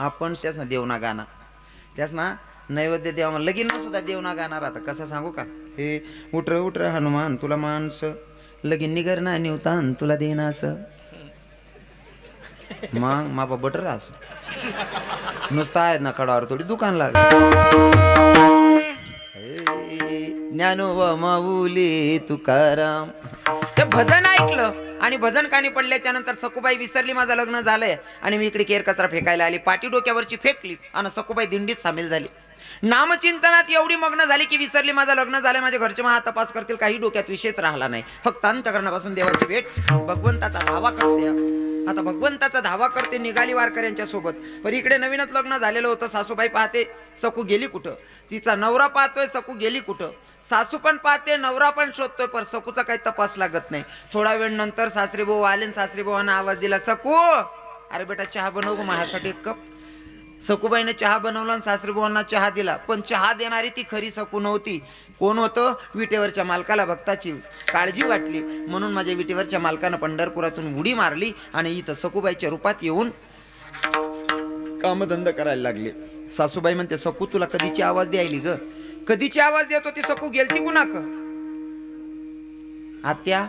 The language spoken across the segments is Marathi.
आपण त्याच ना देवना गाणं. त्याच ना नैवेद्य देवा लगीन सुद्धा देवना गाणार आता. कसं सांगू का? हे उठर उठर हनुमान तुला माणसं. लगीन निगर ना निवतान तुला देना असं मग मापा बटर अस नुसता आहेत ना कडावर थोडी दुकान लाग. ज्ञानो व माऊली तुकाराम. ते भजन ऐकलं. आणि भजन कानी पडल्याच्या नंतर सकुबाई विसरली माझं लग्न झालंय. आणि मी इकडे केर कचरा फेकायला आली. पाठी डोक्यावरची फेकली आणि सकुबाई दिंडीत सामील झाली. नामचिंतनात एवढी मग्न झाली की विसरली. माझं लग्न झालं माझ्या घरचे महा तपास करतील. काही डोक्यात विषयच राहिला नाही. फक्त अंतकरणापासून देवाची भेट. भगवंताचा धावा करते. आता भगवंताचा धावा करते निघाली वारकऱ्यांच्या सोबत. पण इकडे नवीनच लग्न झालेलं होतं. सासूबाई पाहते सकू गेली कुठं? तिचा नवरा पाहतोय सकू गेली कुठं? सासू पण पाहते नवरा पण शोधतोय पण सकूचा काही तपास लागत नाही. थोडा वेळ नंतर सासरी भाऊ आले सासरी भावांना आवाज दिला सकू अरे बेटा चहा बनव गं माझ्यासाठी एक कप. सकूबाईनं चहा बनवला आणि सासरीबुवांना चहा दिला. पण चहा देणारी ती खरी सकू नव्हती. कोण होतं? विटेवरच्या मालकाला भक्ताची काळजी वाटली. म्हणून माझ्या विटेवरच्या मालकानं पंढरपुरातून उडी मारली आणि इथं सकूबाईच्या रूपात येऊन कामधंद करायला लागले. सासूबाई म्हणते सकू तुला कधीची आवाज द्यायली ग? कधीची आवाज देत होती सकू गेलती कुणाक? आत्या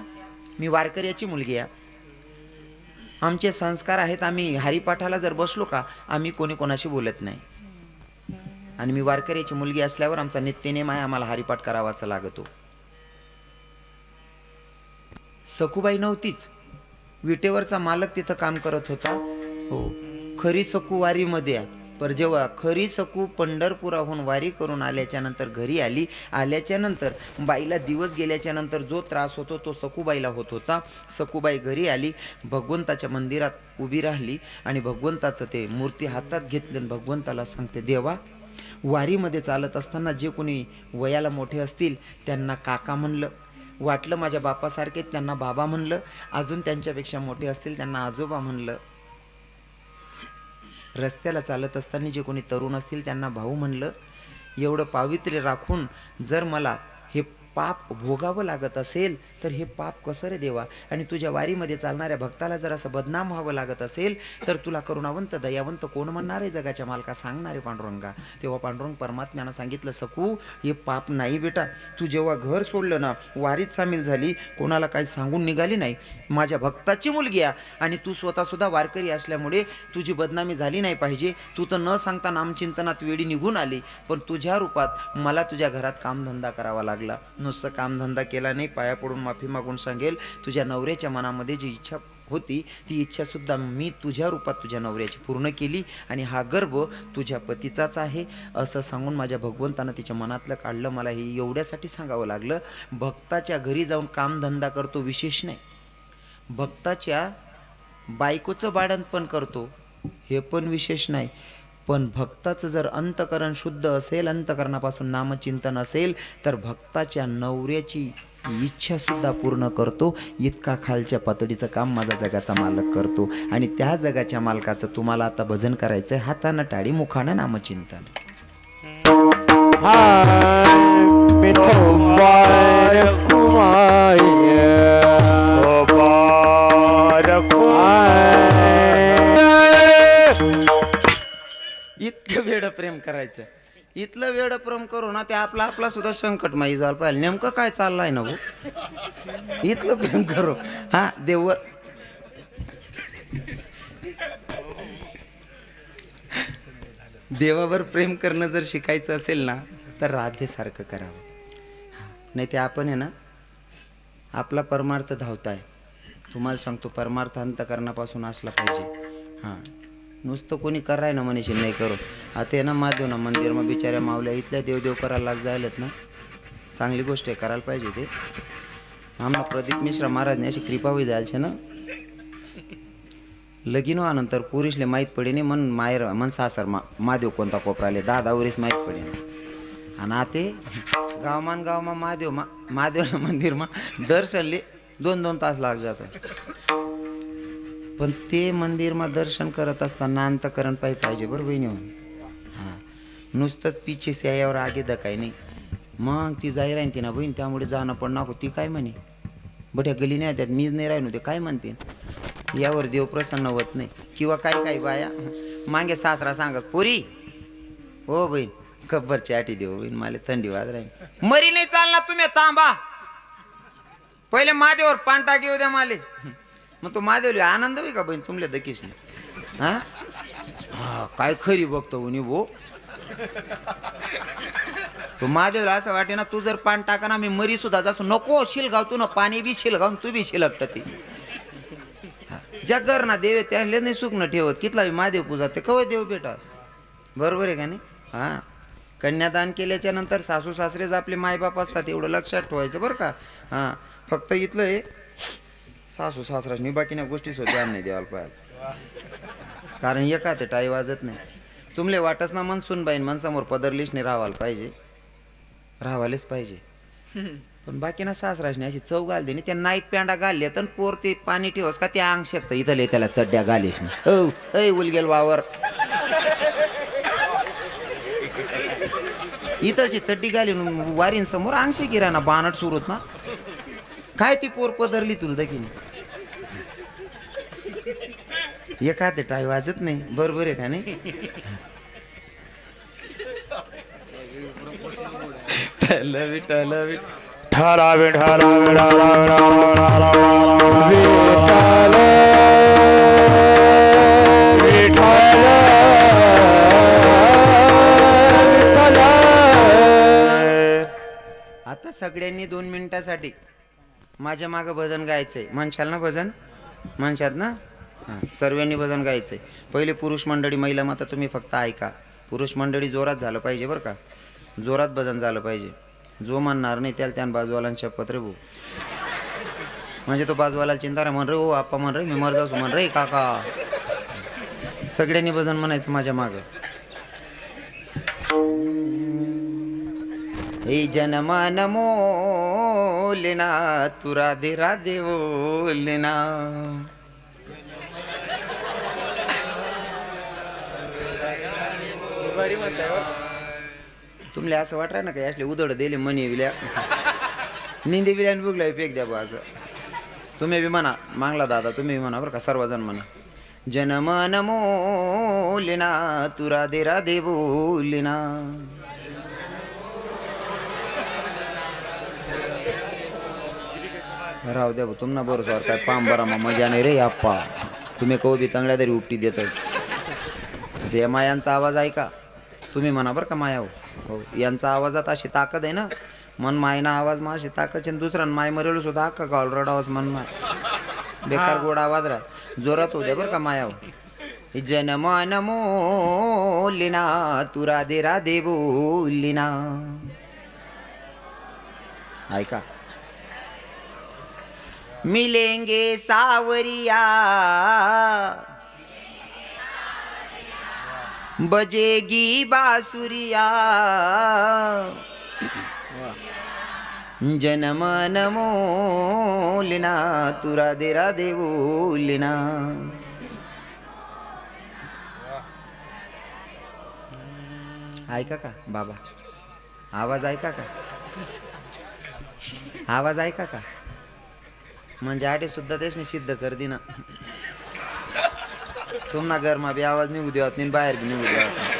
मी वारकऱ्याची मुलगी आहे. आमचे संस्कार आहेत आम्ही हरिपाठाला जर बसलो का आम्ही कोणी कोणाशी बोलत नाही. आणि मी वारकऱ्याची मुलगी असल्यावर आमचा नित्यनेम आहे आम्हाला हरिपाठ करावाचा लागतो. सखूबाई नव्हतीच. विटेवरचा मालक तिथं काम करत होता. हो खरी सकूवारीमध्ये आहे. पर जेव्हा खरी सकू पंढरपुराहून वारी करून आल्याच्यानंतर घरी आली आल्याच्यानंतर बाईला दिवस गेल्याच्यानंतर जो त्रास होतो तो सकूबाईला होत होता. सकूबाई घरी आली भगवंताच्या मंदिरात उभी राहिली आणि भगवंताचं ते मूर्ती हातात घेतली आणि भगवंताला सांगते देवा वारीमध्ये चालत असताना जे कोणी वयाला मोठे असतील त्यांना काका म्हणलं. वाटलं माझ्या बापासारखे त्यांना बाबा म्हणलं. अजून त्यांच्यापेक्षा मोठे असतील त्यांना आजोबा म्हणलं. रस्त्याला चालत असताना जे कोणी तरुण असतील त्यांना भाऊ म्हणलं एवढं पावित्र्य राखून जर मला हे पाप भोगावं लागत असेल तर हे पाप कसं रे देवा? आणि तुझ्या वारीमध्ये चालणाऱ्या भक्ताला जर असं बदनाम व्हावं लागत असेल तर तुला करुणावंत दयावंत कोण म्हणणार आहे जगाच्या मालका सांगणारे पांडुरंगा. तेव्हा पांडुरंग परमात्म्यानं सांगितलं सकू हे पाप नाही बेटा. तू जेव्हा घर सोडलं ना वारीत सामील झाली कोणाला काही सांगून निघाली नाही. माझ्या भक्ताची मुलगी आहे आणि तू स्वतःसुद्धा वारकरी असल्यामुळे तुझी बदनामी झाली नाही पाहिजे. तू तर न सांगता नामचिंतनात वेळी निघून आली. पण तुझ्या रूपात मला तुझ्या घरात कामधंदा करावा लागला. नुसतं कामधंदा केला नाही पाया पडून माफी मागून सांगेल. तुझ्या नवऱ्याच्या मनामध्ये जी इच्छा होती ती इच्छासुद्धा मी तुझ्या रूपात तुझ्या नवऱ्याची पूर्ण केली आणि हा गर्भ तुझ्या पतीचाच आहे. असं सांगून माझ्या भगवंतानं तिच्या मनातलं काढलं. मला हे एवढ्यासाठी सांगावं लागलं भक्ताच्या घरी जाऊन कामधंदा करतो विशेष नाही. भक्ताच्या बायकोचं बाळण पण करतो हे पण विशेष नाही. पण भक्ताचं जर अंतकरण शुद्ध असेल अंतकरणापासून नामचिंतन असेल तर भक्ताच्या नवऱ्याची इच्छा सुद्धा पूर्ण करतो इतका खालच्या पातळीचं काम माझा जगाचा मालक करतो. आणि त्या जगाच्या मालकाचं तुम्हाला आता भजन करायचंय हातानं टाळी मुखानं नामचिंतन. इतकं वेळ प्रेम करायचं. इथलं वेळ प्रेम करू ना ते आपला आपला सुद्धा संकट माही जायला पाहिजे नेमकं काय चाललंय ना भाऊ इथलं प्रेम करू. हा देवर देवावर प्रेम करणं जर शिकायचं असेल ना तर राधेसारखं करावं. नाही ते आपण आहे ना आपला परमार्थ धावताय. तुम्हाला सांगतो परमार्थ अंतकरणापासून असला पाहिजे. हां. नुसतं कोणी कराय ना मनीषी नाही करू आता आहे ना माधव ना मंदिर मग बिचाऱ्या मावल्या इथल्या देवदेव करायला लाग जायलेत ना. चांगली गोष्ट आहे करायला पाहिजे ते. आम्हाला प्रदीप मिश्रा महाराजने अशी कृपा जायचे ना. लगीन व्हानंतर पुरुषले माहीत पडे नाही मन मायर मन सासर मा महादेव कोणता कोपराले दहा दहा वरीस माहीत पडे आणि आते गावमान गावमा महादेव मा महादेवना मंदिरमा दर्शनले दोन दोन तास लाग जातं. पण ते मंदिरमा दर्शन करत असताना अंतकरण पाहिजे पाहिजे बरं बहिणी हां. नुसतंच पिछे यावर आगे दकाय नाही. मग ती जाई राहीन ती ना बहीण त्यामुळे जाणं पण नको. ती काय म्हणे? बट्या गली नाही त्यात मीच नाही राहिनो ते काय म्हणते? यावर देव प्रसन्न होत नाही. किंवा काय काय बाया? मागे सासरा सांगत पुरी हो बहीण गब्बरची आठी देऊ बहीण मला थंडी वाज राहील मरी नाही चालणार तुम्ही तांबा पहिले मादेवर पान टाकी द्या माले. मग तो महादेवली आनंद होई का बहीण तुमले दकीस नाही हा? हा काय खरी बघतो उनी भो. तो महादेवला असं वाटे ना तू जर पान टाका ना मी मरी सुद्धा जासू नको शिलगाव तू ना पाणी बी शिलगाव तू बी शिलगत ती. जगर ना देवे त्याले नाही सुख न ठेवत. कितला बी महादेव पूजा ते कवय देव बेटा. बरोबर आहे का नाही? हां. कन्यादान केल्याच्यानंतर सासू सासरेच आपले मायबाप असतात एवढं लक्षात ठेवायचं बरं का. हां फक्त इथलं आहे सासू सासराच बाकीने गोष्टी सुद्धा ध्यान नाही द्यायला पाहिजे कारण एका ते टाई वाजत नाही. तुमले वाटच ना मन सुनबाईन मन समोर पदरलीच नाही राहायला पाहिजे. राहायलाच पाहिजे. पण बाकीना सासराशने अशी चव घाल दे त्या नाईट पॅन्डा घालले तर पोर ते पाणी ठेवस का ते अंग शकतं इथले त्याला चड्ड्या घालीस नाही हो ऐ उलगेल वावर. इथलची चड्डी घाली वारीन समोर अंगशी गिराना बानट सुरूत ना. काय ती पोर पदरली तुला दकीन एका ते टाय वाजत नाही. बरोबर आहे का नाही? विठ्ठला विठ्ठला विठ्ठला विठ्ठला आता सगळ्यांनी दोन मिनिटासाठी माझ्या मागं भजन गायचंय. म्हणशाल ना भजन? म्हणशात ना? हां सर्वांनी भजन गायचंय. पहिले पुरुष मंडळी महिला माता तुम्ही फक्त ऐका. पुरुष मंडळी जोरात झालं पाहिजे बरं का? जोरात भजन झालं पाहिजे. जो म्हणणार नाही त्याला त्यान बाजूवालांच्या पत्रे भाऊ. म्हणजे तो बाजूवाला चिंता रे म्हण रे हो आप्पा म्हण रे मी मर जासू म्हण रे काका. सगळ्यांनी भजन म्हणायचं माझ्या मागं. हे जनमान मोलना तू राधे राधे बोलना तुमले असं वाटलं ना काय असले उदड दिले मनी विल्या निंदी विल्या बुगला फेक द्या बा असं तुम्ही बी म्हणा मागला दादा तुम्ही बी म्हणा बरं का सर्वजण म्हणा जनमन मोलना तू राधे राधे बोलना राहू द्या भाऊ, तुम्हाला बरोबर काय पाम बरा मजा नाही रे आप्पा तुम्ही कहो बी तंगड्या तरी उपटी देतच. ते मायांचा आवाज ऐका. तुम्ही म्हणा बरं का माया हो हो यांचा आवाजात अशी ताकद आहे ना? मन मायना आवाज मा अशी ताकद आहे. आणि दुसरा माय मरेल सुद्धा अक्का का ऑलरेड आवाज मन माय. बेकार गोड आवाज राहत. जोरात होऊ द्या बरं का माया हो जनमन मोलिना तू राधे राधे बोलिना. ऐका. मिलेंगे सावरिया। बजेगी बासुरिया। जनमन मोलिना तू राधे राधे बोलिना। ऐका का बाबा? आवाज ऐका का? आवाज ऐका का? म्हणजे आटे सुद्धा नाही सिद्ध कर दिना तुम्हाला घरमा बी आवाज निघू देवत नाही बाहेर बी निघू देवत.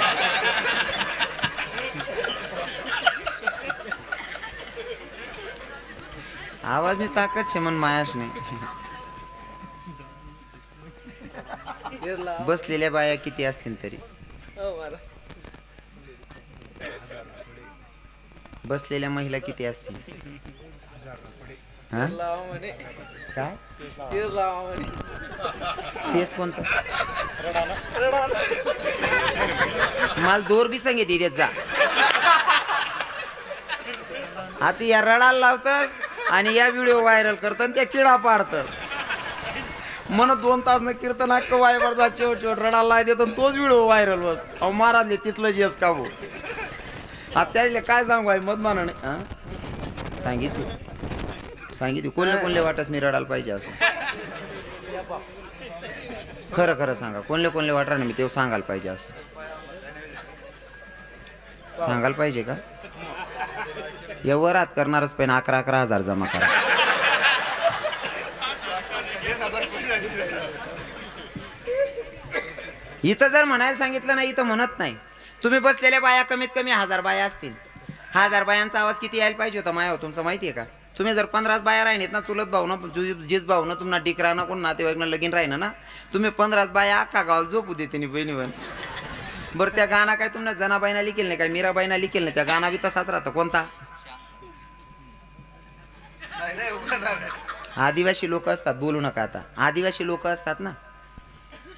आवाजनी ताकद छे मन मायाच नाही बसलेल्या बाया किती असतील तरी. बसलेल्या महिला किती असतील? काय? तेच कोणतं? मला दोर बी सांगितली त्याचा आता या रडाला लावतस आणि या व्हिडिओ व्हायरल करतात आणि त्या किडा पाडतात मन दोन तास न कीर्तन हक्क वायवर जा शेवट शेवट रडाला लाय देतो तोच व्हिडिओ व्हायरल बस. अहो महाराजले तिथलंच येस का भाऊ आता त्याला काय सांगू आहे मत म्हणा हा? सांगितलं. सांगितलं कोणले कोणले वाटस मी रडायला पाहिजे असं. खरं खरं सांगा कोणले कोणले वाटणार मी तेव्हा सांगायला पाहिजे असं. सांगायला पाहिजे का? या वरात करणारच पण अकरा अकरा हजार जमा करा. इथं जर म्हणायला सांगितलं नाही इथं म्हणत नाही. तुम्ही बसलेल्या बाया कमीत कमी हजार बाया असतील. हजार बायांचा आवाज किती यायला पाहिजे होता माया हो तुमचं माहिती आहे का? तुम्ही जर पंधराच बाया राहिनेत ना चुलत भाऊनं जु- जिस भाऊनं तुम्हाला डिकरा ना कोण नातेवाईकनं लगीन राहिनं ना तुम्ही पंधराच बाया अख्खा गावाला झोपू देते नि बहिणी बहीण. बरं त्या गाणं काय तुम्हाला जनाबाईना लिखेल नाही काय मीराबाईना लिखेल नाही. त्या गाणं बी तसाच राहतं. कोणता? आदिवासी लोक असतात बोलू नका आता. आदिवासी लोक असतात ना.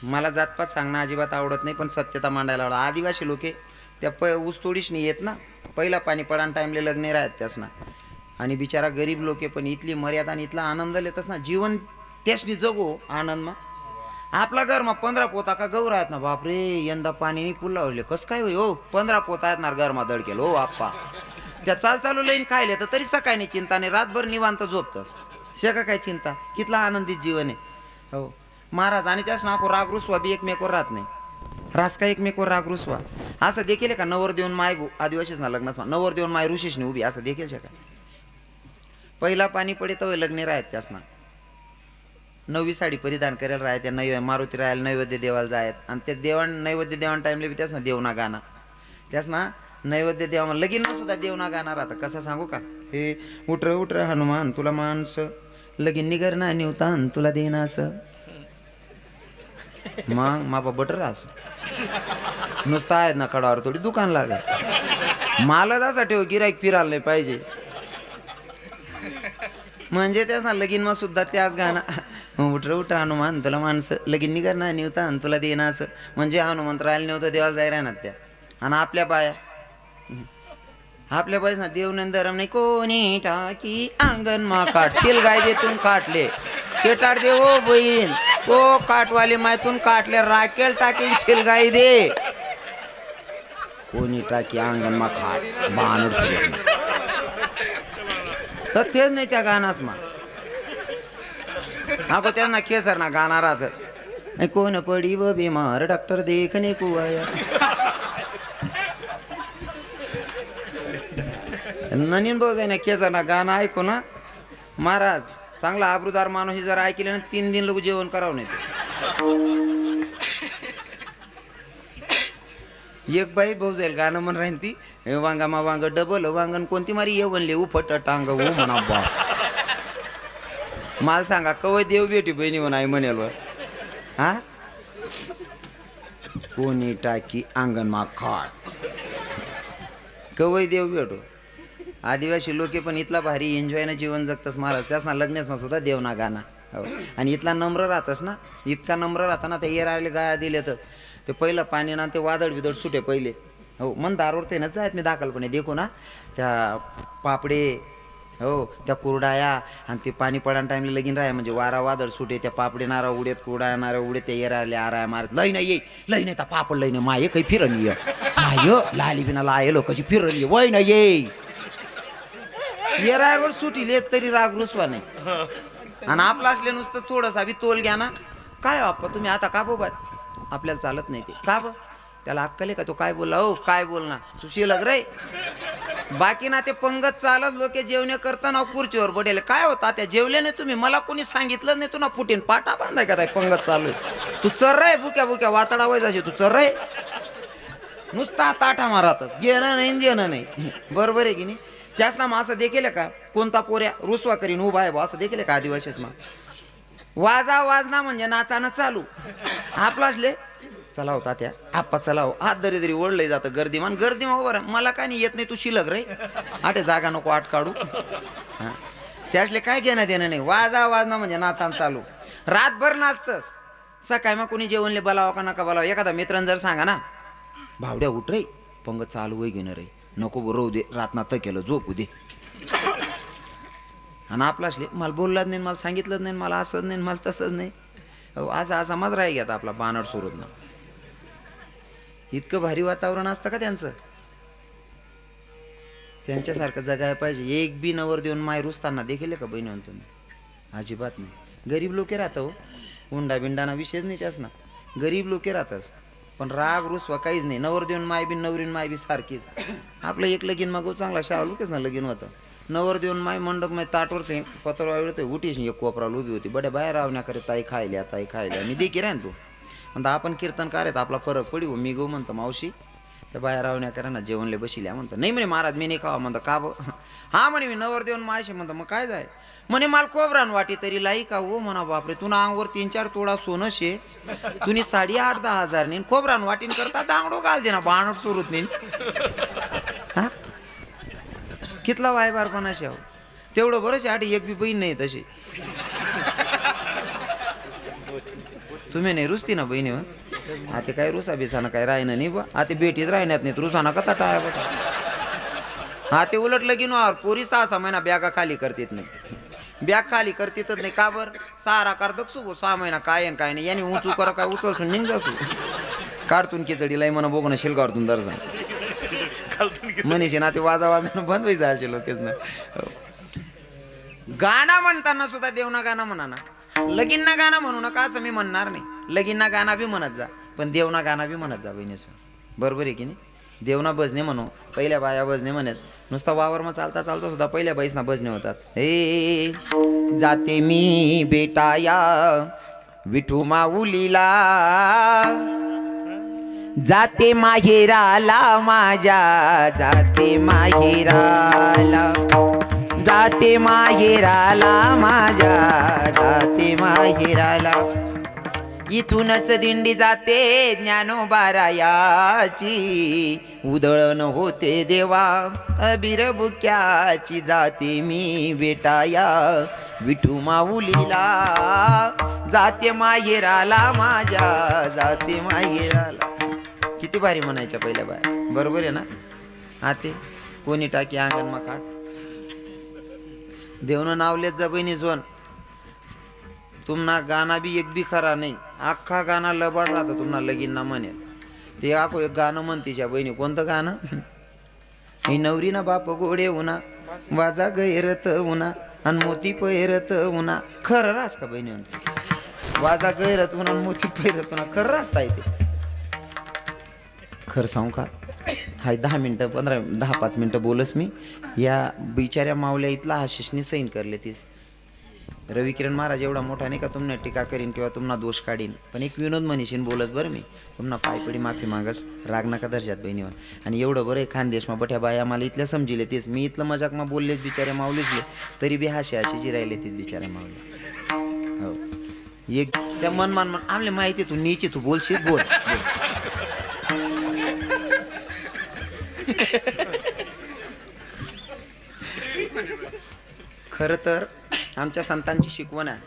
मला जातपात सांगणं अजिबात आवडत नाही पण सत्यता मांडायला आवडत. आदिवासी लोके त्या प ऊसतोडीच नाही येत ना पहिला पाणी पडान टाईमले लग्न राहत त्यास ना आणि बिचारा गरीब लोके पण इथली मर्यादा आणि इथला आनंद लेतच ना जीवन त्याचनी जगो आनंद मा आपला घरमा पंधरा पोता का गौर आहेत ना बापरे यंदा पाणी नाही पुल्ला कसं काय होई हो पंधरा पोता आहेत ना घरमा दडकेल. हो आप्पा. त्या चाल चालू लईन खायले तर तरी सकाळी नाही चिंता नाही रातभर निवांत झोपतस. शेका काय चिंता? कितला आनंदित जीवन आहे. हो. महाराज आणि त्याच नाको राग रुसवा बी एकमेकवर राहत नाही. रास का एकमेकवर राग रुसवा? असं देखील का? नवर देऊन माय आदिवासीच ना लग्नास नवर देऊन माय ऋषीशनी उभी असं देखील शका पहिला पाणी पडे तर लग्न राहत त्यासना. नवी साडी परिधान करायला राहत नैव मारुती राहायला नैवेद्य देवाला जायत. आणि ते देवाण नैवेद्य देवाण टाईमला बी त्याच ना देवना गाणं. त्याच ना नैवेद्य देवा लगीन सुद्धा देवना गाणार आता कसं सांगू का? हे उठर उठर हनुमान तुला माणसं. लगीन निगर ना निवतान तुला देना असं मग मापा बटर अस नुसता आहेत ना कडावर थोडी दुकान लागत मालदासाठी हो ठेव गिराईक फिरायला नाही पाहिजे. म्हणजे त्याच ना लगीन मग सुद्धा त्याच गाणं. उठ उठ हनुमान तुला माणसं. लगीन निघर ना निवता आणि तुला देणं असं. म्हणजे हनुमंत राहिलं नव्हतं देवाला जाय राहणार त्या. आणि आपल्या बाया आपल्या पाहिजे ना देवनंदरम नाही. कोणी टाकी अंगण मा काट. चिल गाय देतून काटले. चेटाड दे ओ बहीण. ओ काटवाले मायतून काटले. राखेल टाकीन शिलगाई दे. कोणी टाकी अंगण मा खाट बाणूर सुरू तर तेच नाही त्या गाणाच मा नको त्यांना केसर ना गाणं राहत ऐ कोण पडी व बिमार डॉक्टर देखणे कुवाया. ननीन भाऊ जाईना केसर ना गाणं ऐकू ना. महाराज चांगला आबरूदार माणूस जर ऐकले ना तीन दिन लोक जेवण करावं नाही ते. एक बाई भाऊ जाईल गाणं म्हण राहीन ती हे वांगा मा वांग डबल वांगण कोणती मारी ये म्हणले उफट टांग हो म्हणा बा मला सांगा कवय देव बेटी बहिणी म्हणा आई म्हणेल हा? कोणी टाकी अंगण मा खाट. कवय देव भेटो आदिवासी लोके पण इथला भारी एन्जॉयनं जीवन जगतस महाराज. त्याच ना लग्नच ना सुद्धा देव ना गाणं. हो. आणि इथला नम्र राहतस ना इतका नम्र राहता ना ते येरायला गाया दिले तर ते पहिलं पाणी ना ते वादळ बिदळ सुटे पहिले. हो मन दारवर ते ना जायत मी दाखलपणे देखू ना. त्या पापडे हो त्या कुरडाया आणि ते पाणी पडान टाईमला लगीन राहा म्हणजे वारा वादळ सुटे त्या पापडे नारा उडेत कुरडा नारा उडे ते येराले आराय मारत लई नाही ये लई नाही त्या पापड लई नाही माये काही फिरण ये. माय लाली बिना लायलो कशी फिरण ये वय नाही ये. येरायवर सुटील येत तरी राग रुसवा नाही. आणि आपलं असले नुसतं थोडंसं बी तोल घ्या ना. काय हो आप्पा तुम्ही आता का बोबात? आपल्याला चालत नाही ते. का ब त्याला अक्कल आहे का? तो काय बोलला? हो काय बोलना सुशील रे बाकी ना ते पंगत चालत लोक जेवणे करताना खुर्चीवर बडेल. काय होता त्या जेवले नाही तुम्ही? मला कोणी सांगितलं नाही तुला फुटीन. पाटा बांधाय का ताई पंगत चालू आहे. तू चर रे बुक्या बुक्या वातडा वय तू चर रे. नुसता ताठा मारातच. घेणं नाही देणं नाही. बरोबर आहे की नाही? त्याच ना मग असं देखील का? कोणता पोऱ्या रुसवा करीन उभा आहे बा. असं देखील का आदिवासीच मग? वाजा वाजना म्हणजे नाचानं चालू. आपलाचले चला होता त्या आप्पा चला हो हात दरी दरी ओढलंय जातं गर्दी मान गर्दी मग बरं मला काय नाही येत नाही तू शिलक रे. आटे जागा नको आट काढू. हा. त्यासले काय घेणं देणं नाही. वाजा वाजना म्हणजे नाचानं चालू. रातभर नाचतस. सकाळी मग कोणी जेवणले बोलावं का नका बोलावं? एखादा मित्रांनी जर सांगा ना भावड्या उठ रे. पंग चालू वय घेणं रे. नको रोव दे. रातना तर केलं झोपू दे. आणि आपला असले मला बोललाच नाही मला सांगितलंच नाही मला असंच नाही मला तसंच नाही. अहो असा असा मज राही घेता आपला बानड सोडून इतकं भारी वातावरण असतं का त्यांचं? त्यांच्यासारखं जगायला पाहिजे. एक बी नवर देऊन माय रुसताना देखील का बहिणी तुम्ही? अजिबात नाही. गरीब लोके राहतं हो. हुंडा बिंडाना विषयच नाही त्याच ना गरीब लोके राहतच पण राग रुसवा काहीच नाही. नवर देऊन माय बी नवरीन माय बी सारखीच. आपलं एक लगीन मग चांगला शावलूकच ना लगीन होतं. नवर देऊन माय मंडप माय ताटवरते पत्र वाळते उठीस एक कोपराला उभी होती. बड्या बाहेर रावण्याकरे ताई खायल्या ताई खायल्या. मी देखी रे तू. म्हणता आपण कीर्तनकार करायचं आपला फरक पडी हो मी गो म्हणतो मावशी त्या बाहेर रावण्या ना जेवणले बसिल्या म्हणतं नाही म्हणे महाराज मी नाही खावा. म्हणतं का हा म्हणे मी नवर देऊन मायशी म्हणतं मग काय जाय म्हणे मला कोबरान वाटी तरी लाई का हो? म्हणा बापरे तुला अंगवर तीन चार तोडा सोनं शे. तुनी साडी आठ दहा हजार नेन कोबरान वाटीन करता दांगडो घाल दे ना बाणट सुरूत नेन हा? कितला वाय बारपणा आहो? तेवढं बरंच आठ एक बी बहीण नाही तशी. तुम्ही नाही रुसती ना बहिणी हो? आता काय रुसा बिसाना काय राहिनं नाही बा. आता बेटीत राहण्यात नाही रुसाना का टाया बा हा ते उलट लगीन वावर पोरी सहा सहा महिना बॅगा खाली करतेत नाही. बॅग खाली करतेतच नाही का बर? सारा कर सुगो सहा महिना काय आणि काय नाही. याने उंचू कर काय उचलसून निघ जासू काढतून खिचडीला म्हणा बघणं शिलगावतून दर्जा मनीषे ना ते वाजा वाजानं बंद व्हायचं असे लोकेच ना. गाणं म्हणताना सुद्धा देवना गाणं म्हणा ना. लगीनना गाणं म्हणू नका असं मी म्हणणार नाही. लगीनना गाणं बी म्हणत जा पण देवना गाणं बी म्हणत जा बहिणीसो बरोबर आहे की नाही? देवना भजने म्हणू पहिल्या बाया भजने म्हणत. नुसता वावर मग चालता चालता सुद्धा पहिल्या बाईसना भजने होतात. हे जाते मी बेटाया विठू माऊलीला. जाते माहेराला माझ्या जाते माहेराला. जाते माहेराला माझ्या जाते माहेराला. इथूनच दिंडी जाते ज्ञानोबारायाची. उधळण होते देवा अबीर बुक्याची जाते मी बेटाया विठू माऊलीला जाते माहेराला माझ्या जाते माहेराला. किती भारी म्हणायच्या पहिल्या बाय. बरोबर आहे ना? आते कोणी टाकी अंगण मका देवनं नावलेच जा सोन तुमना गाणं बी एक बी खरा नाही. अख्खा गाणं लबाड राहतं तुम्हाला लगीन ना म्हणेल. ते आखो एक गाणं म्हणतीच्या बहिणी. कोणतं गाणं? ही नवरी ना बाप गोडे उना वाजा गैरत उना आणि मोती पैरत उना खरं रास का बहिणी म्हणते. वाजा गैरत उना आणि मोती पैरत उना खरं रास्ता येते खरं सांगू का? हाय दहा मिनटं पंधरा दहा पाच मिनटं बोलस मी. या बिचाऱ्या मावल्या इथला आशिषने सैन करले तीस. रवी किरण महाराज एवढा मोठा नाही का तुम्हाला टीका करीन किंवा तुम्हाला दोष काढीन. पण एक विनोद म्हणीशीन बोलस बरं मी. तुम्हाला पायपडी माफी मागस. राग नका दर्जात बहिणीवर. आणि एवढं बरं आहे खानदेशमा बठ्या बाया मला इथल्या समजिले तेच. मी इथलं मजाकमा बोललेच बिचाऱ्या माऊलीसले. तरी बी हाशे अशी जी राहिले तीच बिचाऱ्या माऊली. हो. एक त्या मन मान मन आमले माहिती तू नीचे तू बोलशील बोल. खरं तर आमच्या संतांची शिकवण आहे.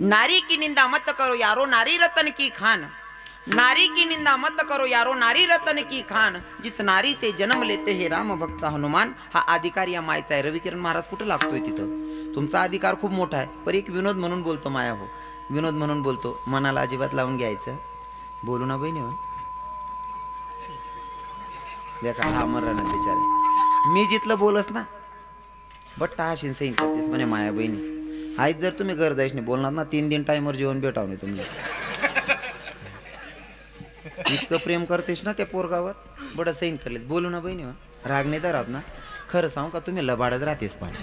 नारी की निंदा मत करो यारो नारी रतन की खान. नारी की निंदा मत करो यारो नारी रतन की खान. जिस नारी से जन्म लेते हे राम भक्त हनुमान हा अधिकार या मायचा आहे. रविकिरण महाराज कुठं लागतोय तिथं? तुमचा अधिकार खूप मोठा आहे. पर एक विनोद म्हणून बोलतो माया हो. विनोद म्हणून बोलतो मनाला अजिबात लावून घ्यायचं. बोलू ना बहिणी हो. देखा हा मरण बिचारे. मी जिथलं बोलस ना बट हा सैन करतेस म्हणे माया बहिणी. आईच जर तुम्ही घर जायच नाही बोलणार ना तीन दिन टाईमवर जेवण भेटाव नाही तुम्ही इतकं प्रेम करतेस ना त्या पोरगावर. बडं सैन करलेत. बोलू ना बहिणी हो. राग नाही तर राहत ना. खरं सांगू का तुम्ही लबाडच राहतेस पण.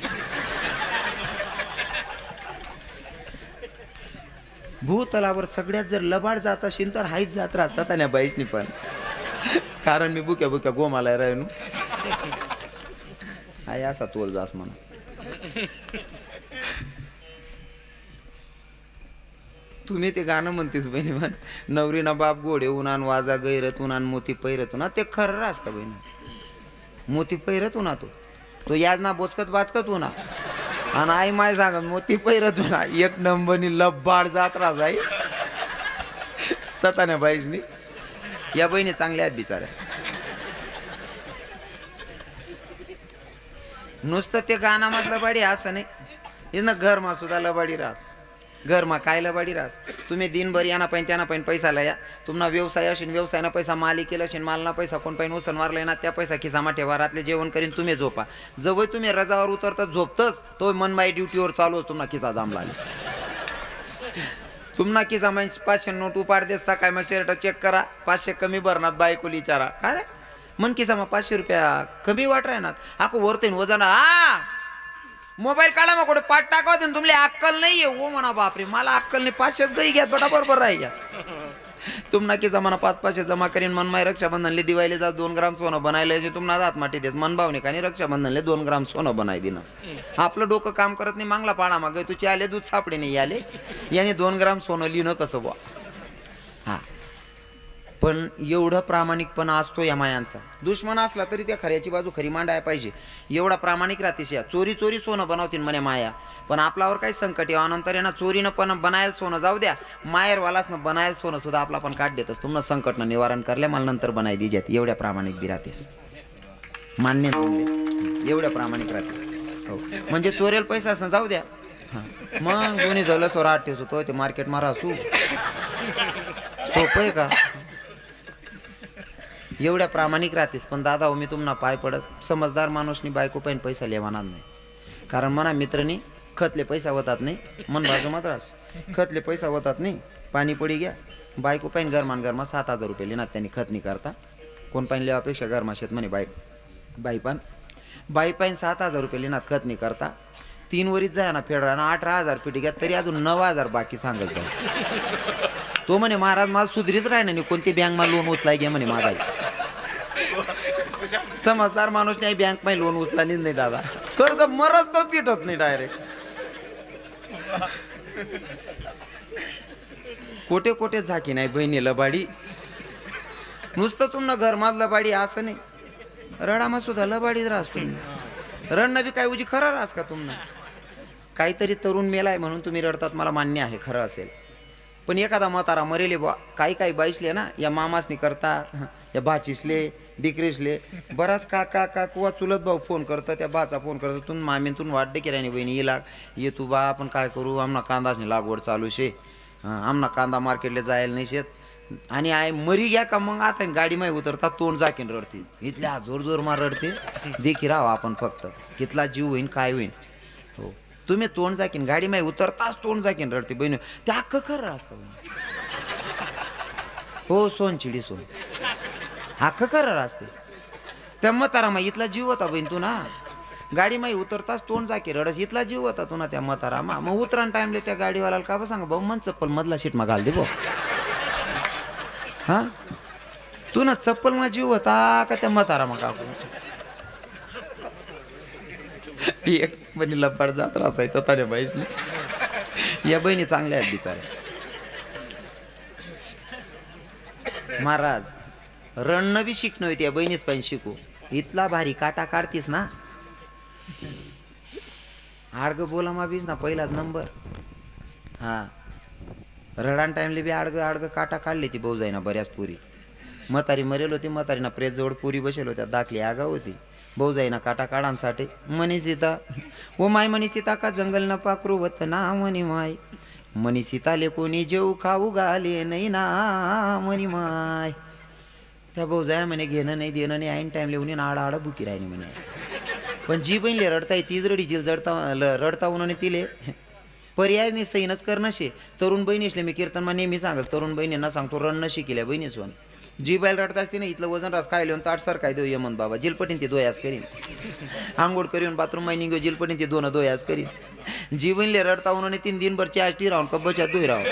भूतलावर सगळ्यात जर लबाड जात असेल तर हाईच जात राहतात आणि बाईसनी पण. कारण मी बुक्या बुक्या गोमाला राहिनू आहे असा तोल जास म्हणा तुम्ही ते गाणं म्हणतेस बहिणी म्हण नवरी ना बाप गोडे उन्हान वाजा गैरत उन्हान मोती पैरत. उन्हा ते खरं रास का बहिणी? मोती पैरत उन्हा तो हो. तो याज ना बोचकत बाचकत उन्हा आणि आई माय सांगत मोती पैरत उन्हा एक नंबरनी लब्बाड जात राज आई. तताने बाईजनी. या बहिणी चांगल्या आहेत बिचाऱ्या. नुसतं ते गाण्यामधलं लबाडी असं नाही. ना घरमा सुद्धा लबाडी रास घरमा काय लबाडी रास तुम्ही दिनभर याना पाहिजे त्यांना पाहिजे पैसा लया. तुम्हाला व्यवसाय असेल व्यवसायानं पैसा मालिकेला असेल मालना पैसा कोण पाहिजे उसन मारलाय ना त्या पैसा खिसामा ठेवा रातले जेवण करीन तुम्ही झोपा. जवळ तुम्ही रजावर उतरता झोपतच तो मनमाई ड्युटीवर चालू तुम्हाला खिसा जामला तुम्हाला किसा म्हणजे पाचशे नोट उपाड देत सकाळी मग शर्ट चेक करा पाचशे कमी भरणार बायकोली विचारा. काय मन किसा मग पाचशे रुपया कमी वाट राहणार. हाको वरते वजन हा मोबाईल काढा मग कुठे पाठ टाकावं ना तुमले अक्कल नाही आहे ओ म्हणा बापरे मला अक्कल नाही पाचशेच गई घ्या बटा बरोबर राही घ्या. तुम ना की जमाना पाच पाचशे जमा करीन मन माय रक्षाबंधनले दिवाळीले जा दोन ग्राम सोनं बनायला जे तुम ना जात माटी देस. मन भावने का रक्षाबंधनले दोन ग्राम सोनं बनाय दिनं. आपलं डोकं काम करत नाही मागला पाळा मागे. तुझे आले दूध सापडे नाही आले याने दोन ग्राम सोनं लिहिणं कसं बुवा? हा. पण एवढं प्रामाणिकपणा असतो या मायांचा. दुश्मन असला तरी त्या खऱ्याची बाजू खरी मांडाय पाहिजे. एवढा प्रामाणिक राहतेस या. चोरी चोरी सोनं बनवतील म्हणे माया. पण आपल्यावर काही संकट येवा नंतर ना चोरीनं पण बनायला सोनं जाऊ द्या. मायरवालासनं बनायला सोनं सुद्धा आपला पण काढ देतस. तुम्हाला संकटनं निवारण करल्या मला नंतर बनाय दिजात एवढ्या प्रामाणिक बी राहतेस. मान्य तुमले. एवढ्या प्रामाणिक राहतेस. हो. म्हणजे चोरेल पैसा असणं जाऊ द्या. हां. मग दोन्ही झालं सोरा आठ दिवस होतो ते मार्केट मारा असू सोपं आहे का? एवढ्या प्रामाणिक राहतेस पण दादा हो मी तुम्हाला पाय पडत समजदार माणूसनी बायको पण पैसा लेवानार नाही. कारण म्हणा मित्रनी खतले पैसा होतात नाही मन बाजू मात्रास खतले पैसा होतात नाही पाणी पडी घ्या बायको पाहिन गरमान गरमा सात हजार रुपये लिहिणार त्यांनी खत नाही करता कोण पाहिन लेवापेक्षा गरमा शेत म्हणे बाई बाईपान बाई पाईन सात हजार रुपये लिहिणार खत नाही करता तीन वरीच जाय ना फेडरा ना अठरा हजार पिटी घ्या तरी अजून नऊ हजार बाकी सांगत तो म्हणे महाराज मला सुधरीच राहिना नाही कोणती बँक मला लोन उचलाय घे म्हणे माझा. समजदार माणूस नाही बँकमध्ये लोन उचला नाही दादा. कर्ज मरच तर पिटत नाही डायरेक्ट कोठे कोठे झाकी नाही बहिणी लबाडी. नुसतं तुमनं घरमात लबाडी असं नाही. रडामा सुद्धा लबाडीच राहस तुम्ही. रडणं बी काय उजी खरं राहस का तुमनं? काहीतरी तरुण मेलाय म्हणून तुम्ही रडतात मला मान्य आहे खरं असेल. पण एखादा म्हातारा मरेले बा काही काही बाईसले ना या मामासनी करता या भाचीसले डिक्रेशले बराच काका काकवा चुलत भाऊ फोन करतं त्या बाचा फोन करतं तुम्ही मामीतून वाटते की राणी बहिणी येला ये तू बा आपण काय करू? आमना कांदाची लागवड चालू शे. आमना कांदा मार्केटला जायला नाही शेत. आणि आय मरी घ्या का मग आता गाडी माही उतरता तोंड जाकीन रडते. इथल्या जोर जोर मार रडते. देखी राहा आपण फक्त. कितला जीव होईन काय होईन? हो. तुम्ही तोंड जाकीन गाडी माही उतरताच तोंड जाकीन रडते. बहिणी त्या अख्खं खरं असतं हो सोन चिडी सोन. अख्खं खरं असते. त्या मतारा मा इथला जीव होता बहीण तू ना. गाडी माही उतरताच तोंड जाके रडस इथला जीव होता तू ना त्या म्हातारा मा. मग उतरण टाइमले त्या गाडीवाल्याला का बा सांगा भाऊ मन चप्पल मधला सीट मा घाल दे भाऊ. हा? तू ना चप्पल मा जीव होता का त्या मतारा मा काकू? एक बहिणी लपाड जात असायचं ताड्या बाईसने. या बहिणी चांगल्या आहेत बिचाऱ्या. महाराज रणनं बी शिकणं होती या बहिणीच पाहिजे शिकू. इथला भारी काटा काढतीस ना. आडग बोला मा ना पहिलाच नंबर. हा. रडान टाइमले बी आडग आडग काटा काढली ती भाऊ बऱ्याच पुरी. म्हातारी मरेल होती म्हातारीना प्रेसजवळ पुरी बसेल होत्या दाखली आगा होती. भाऊ जाईना काटा काढांसाठी मनी सीता ओ माय मनी सीता का जंगल न पाकरू वत ना मनी माय. मनी सीताले कोणी जेऊ खाऊ घाले नाही ना मनी माय. त्या भाऊ जाय म्हणे घेणं नाही देणं नाही ऐन टाईम लिहून आड आड बुकी राहिली म्हणे. पण जी बहिणीले रडताय तीच रडीची जडता ल- रडता उन्हाने तिले. पर्याय नाही सहीनच करणं शे तरुण बहिणीसले मी कीर्तनमा नेहमी सांगत तरुण बहिणींना सांगतो रण नशी केल्या बहिणीसवन जी बैल रडता असते ना इथलं वजन रास काय लिहून ताट सर काय देऊ यमन बाबा जिलपटीन ते दोयास करीन. आंघोळ करीन बाथरूम मायनिंग घेऊ जिलपटीन ते दोन दोयास करीन. जी बहिणीले रडता उन्हाने तीन दिनभर चाष्टी राहून कब्बच्या दुई राहून.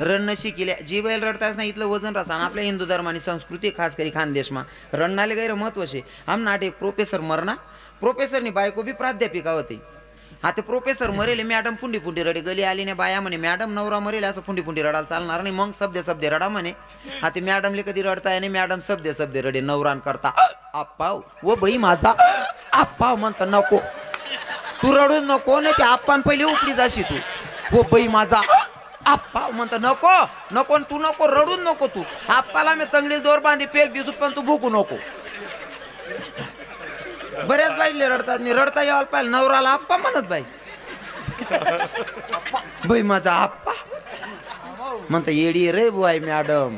रण केल्या जी बैल रडतास नाही इथलं वजन रसा. आपल्या हिंदू धर्म आणि संस्कृती खास करी खानदेशमा रणनाले गैर महत्त्व शे आमना एक प्रोफेसर मरना प्रोफेसरनी बायको बी प्राध्यापिका होती. हा ते प्रोफेसर मरेले मॅडम पुंडी पुंडी रडे. गली आली ने बाया म्हणे मॅडम नवरा मरेल असं पुंडी पुंडी रडायला चालणार नाही. मग सबदे सबदे रडा म्हणे. हा ते मॅडमले कधी रडताय आणि मॅडम सबदे सबदे रडे. नवरान करता आप्पाव व बही माझा आप्पाव म्हणता नको. तू रडूच नको नाही ते आप्पान पहिले उपडी जाशी तू. हो बही माझा आप्पा म्हणता नको नको तू नको रडून नको तू. आप्पाला मी तंगडील दोर बांधी फेक दिसू पण तू भुकू नको. बऱ्याच बाईले रडतात मी रडता यावाल पाहिजे नवराला आप्पा म्हणत बाई. बाई माझा आप्पा. म्हणता येडी रे बुवाय मॅडम.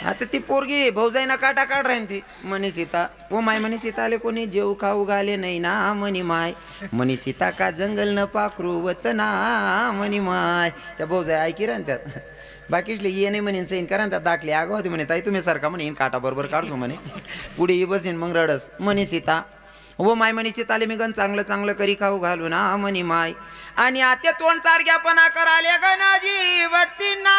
आता ती पोरगी भाऊजाईना काटा काढ राहीन ती. म्हणे सीता ओ माय म्हणे सीता आले कोणी जेऊ खाऊ घाले नाही ना म्हणी माय. म्हणे सीता का जंगल न पाखरू वतना म्हणी माय. त्या भाऊजाई ऐकी राहन त्यात. बाकीचले ये नाही म्हणे सैन करा त्यात दाखले. आग होती म्हणे ताई तुम्ही सारखा म्हणेन काटा बरोबर काढतो म्हणे. पुढे ये बसीन मग रडस. म्हणे सीता. हो माय म्हणे सीताले मी गण चांगलं चांगलं करी खाऊ घालू ना म्हणी माय. आणि आता तोंड चाडग्यापणा कराले गणाजी वट्टी ना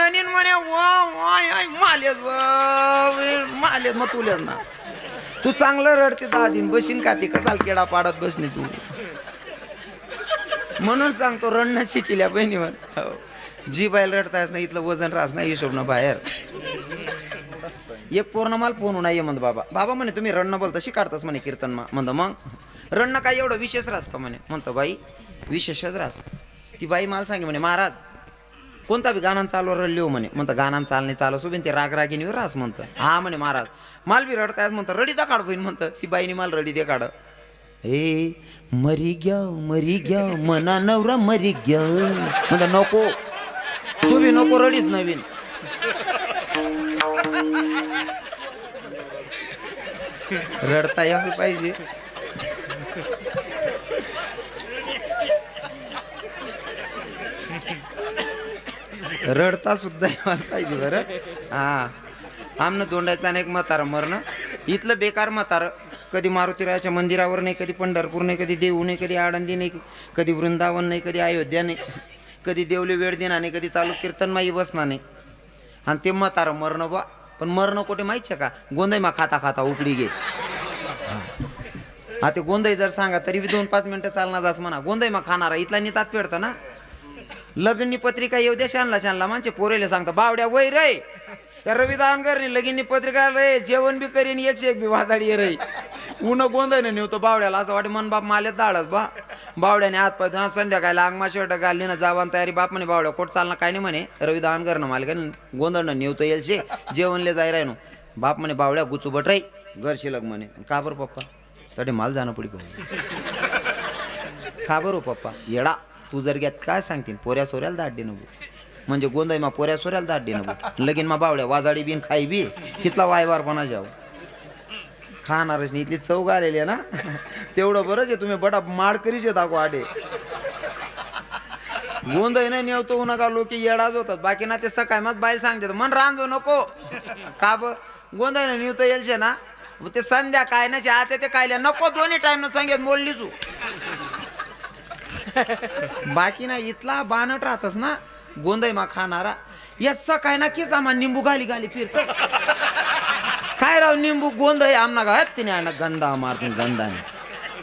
ननीन म्हणे वा वाय आय मालेस वा मग तुलेच ना. तू चांगलं रडते दादीन बसीन बशीन का ती? कसाल केडा पाडत बसणे तू? म्हणून सांगतो रडणं शिकिल्या बहिणीवर. हो. जी बाईल रडतायस ना इथलं वजन राहत नाही हिशोबनं बाहेर. एक पूर्ण माल फोन नाही म्हणत बाबा बाबा म्हणे तुम्ही रडणं बोलता शिकाडतास म्हणे कीर्तन मा म्हणतो मग? रडणं काय एवढं विशेष राहस का? म्हणे. म्हणतो बाई विशेषच राहस ती बाई मला सांगे म्हणे महाराज कोणता बी गाणं चालू रडली हो म्हणे. म्हणतं गाणं चालणे चालू सोबीन ते राग रागिनी रास म्हणतं. हा म्हणे महाराज. माल बी रडतायस म्हणतं. रडी दा काढ बहीण म्हणतं. ती बाईनी माल रडी दे काढ. हे मरी घ्या मरी घ्या मना नवरा मरी घ्या म्हणतं नको. तू बी नको रडीच नवीन. रडता यायला पाहिजे. रडता सुद्धा यायला पाहिजे बरं. हा. आमनं दोंडायचा आणि एक म्हातारं मरणं. इथलं बेकार म्हातारं. कधी मारुतीरायाच्या मंदिरावर नाही कधी पंढरपूर नाही कधी देऊ नाही कधी आळंदी नाही कधी वृंदावन नाही कधी अयोध्या नाही कधी देवले वेळ देणार नाही कधी चालू कीर्तनमाई बसणार नाही. आणि ते म्हातारं मरणं बा. पण मरणं कुठे माहीत आहे का? गोंधईमा खाता खाता उकडी घे. हा. ते गोंधई जर सांगा तरी बी दोन पाच मिनटं चालणार जास म्हणा. गोंधईमा खाणारा इथला नितात पेडतं ना. लग्नी पत्रिका येऊ दे शानला शानला. म्हणजे पोरेले सांगता बावड्या वय रे. त्या रविदान करणे लगीननी पत्रिका रे जेवण बी करीन एकशे एक बी वाजाडी ये रे. उन गोंधळ नेवतो बावड्याला असं वाटे मन बाप माले दाडच बा. बावड्याने हात पाय धुवा, संध्याकाळला अंगमा शर्ट घालली ना जावान तयारी बाप म्हणे बावड्या कोट चालना काय नाही म्हणे रविदान करणं माल का गोंधळ नेवतो येईल जेवणले जाय राय बाप म्हणे बावड्या गुचूबट रे घर शिलक म्हणे. का बरं पप्पा? तडे माल जाणं पडी पाहू का बरं हो पप्पा? येडा. तू जर घ्यात काय सांगतील पोऱ्या सोऱ्याला दाट दे नको. म्हणजे गोंधळ मा पोऱ्या सोऱ्याला दाट दे नको. लगीन मा बावड्या वाजाडी बिन खाई बी. तिथला वायवारपणा जाव. खाणारच नाही इथली चौग आलेली आहे ना? तेवढं बरंच आहे तुम्ही बडा माड करीच दाखवा आडे. गोंधळ नाही नेवतो नका लोक येडाच होतात. बाकी ना ते सकाळी मग बाई सांगतात मन रांजो नको. का ब? गोंधळ नाही नेवतो येलशे ना? ते संध्या काय ना आता ते कायल्या नको दोन्ही टाईम सांगेत मोडली तू. बाकी ना इथला बानट राहतस ना गोंधळ मा खाणारा. यस्सा काय ना की आम्हा निंबू घाली घाली फिरत काय राव निंबू गोंधळ आमना गावात? तिने आणा गंधा मारतो गंधाने.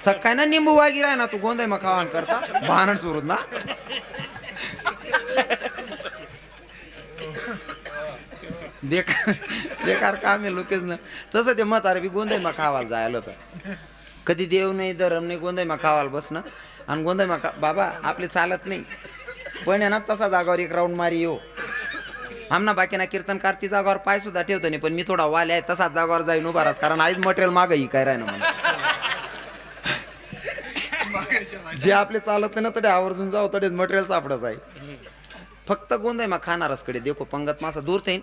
सकाळी ना निंबू वागी राह ना तू गोंधळ मा खावान करता. बानट सुरू ना. बेकार बेकार काम आहे लोकेच ना. तसं ते म्हातारे बी गोंधळ मा खावायला जायला होतं. कधी देव नाही धरम नाही गोंधळ मा खावायला ना. आणि गोंधळ मा बाबा आपले चालत नाही. पण आहे ना तसा जागावर एक राऊंड मारी येऊ. आमना बाकीना कीर्तन ती जागावर पाय सुद्धा ठेवतो नाही पण मी थोडा वाले आहे तसाच जागावर जाईन उभा राहस कारण आईच मटेरियल माग ही काय राहिना मला जे आपले चालत नाही ना तडे आवर्जून जाऊ तडेच मटेरियल सापडच आहे. फक्त गोंधळ मग खाणारच कडे देखो पंगत मासा दूर थेन